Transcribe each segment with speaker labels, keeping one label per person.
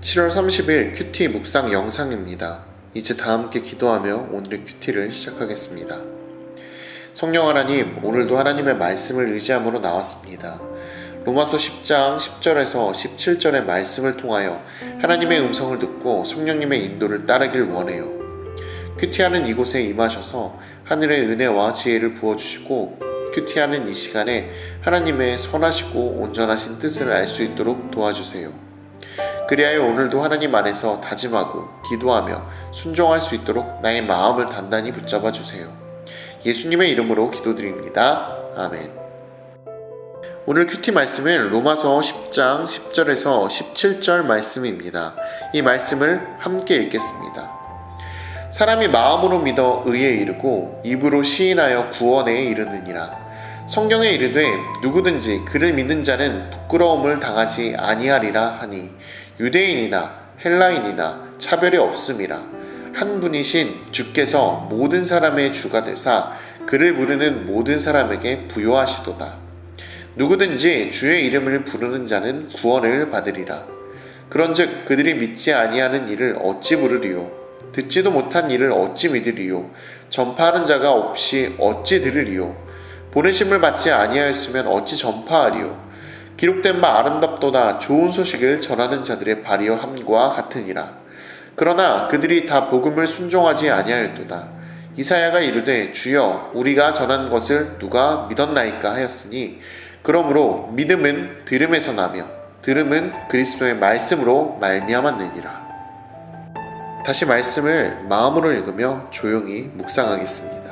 Speaker 1: 7월 30일 큐티 묵상 영상입니다. 이제 다 함께 기도하며 오늘의 큐티를 시작하겠습니다. 성령 하나님, 오늘도 하나님의 말씀을 의지함으로 나왔습니다. 로마서 10장 10절에서 17절의 말씀을 통하여 하나님의 음성을 듣고 성령님의 인도를 따르길 원해요. 큐티하는 이곳에 임하셔서 하늘의 은혜와 지혜를 부어주시고 큐티하는 이 시간에 하나님의 선하시고 온전하신 뜻을 알 수 있도록 도와주세요. 그리하여 오늘도 하나님 안에서 다짐하고 기도하며 순종할 수 있도록 나의 마음을 단단히 붙잡아 주세요. 예수님의 이름으로 기도드립니다. 아멘. 오늘 큐티 말씀은 로마서 10장 10절에서 17절 말씀입니다. 이 말씀을 함께 읽겠습니다. 사람이 마음으로 믿어 의에 이르고 입으로 시인하여 구원에 이르느니라. 성경에 이르되 누구든지 그를 믿는 자는 부끄러움을 당하지 아니하리라 하니 유대인이나 헬라인이나 차별이 없음이라. 한 분이신 주께서 모든 사람의 주가 되사 그를 부르는 모든 사람에게 부요하시도다. 누구든지 주의 이름을 부르는 자는 구원을 받으리라. 그런즉 그들이 믿지 아니하는 일을 어찌 부르리요? 듣지도 못한 일을 어찌 믿으리요? 전파하는 자가 없이 어찌 들으리요? 보내심을 받지 아니하였으면 어찌 전파하리요? 기록된 바 아름답도다 좋은 소식을 전하는 자들의 발이여 함과 같으니라. 그러나 그들이 다 복음을 순종하지 아니하였도다. 이사야가 이르되 주여 우리가 전한 것을 누가 믿었나이까 하였으니 그러므로 믿음은 들음에서 나며 들음은 그리스도의 말씀으로 말미암았느니라. 다시 말씀을 마음으로 읽으며 조용히 묵상하겠습니다.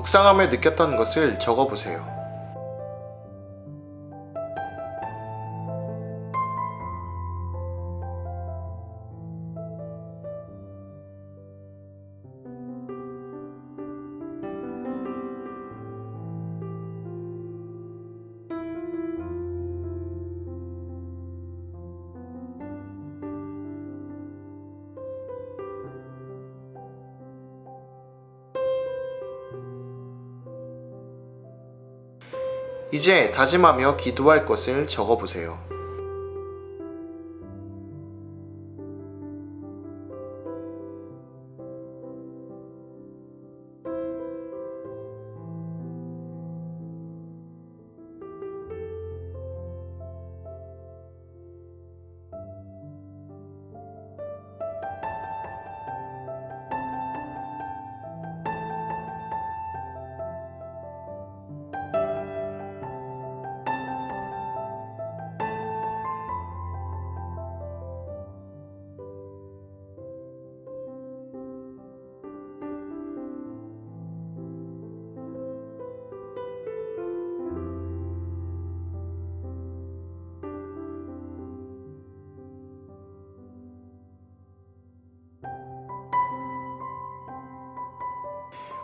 Speaker 1: 묵상하며 느꼈던 것을 적어 보세요. 이제 다짐하며 기도할 것을 적어 보세요.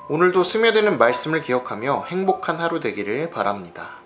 Speaker 1: 오늘도 스며드는 말씀을 기억하며 행복한 하루 되기를 바랍니다.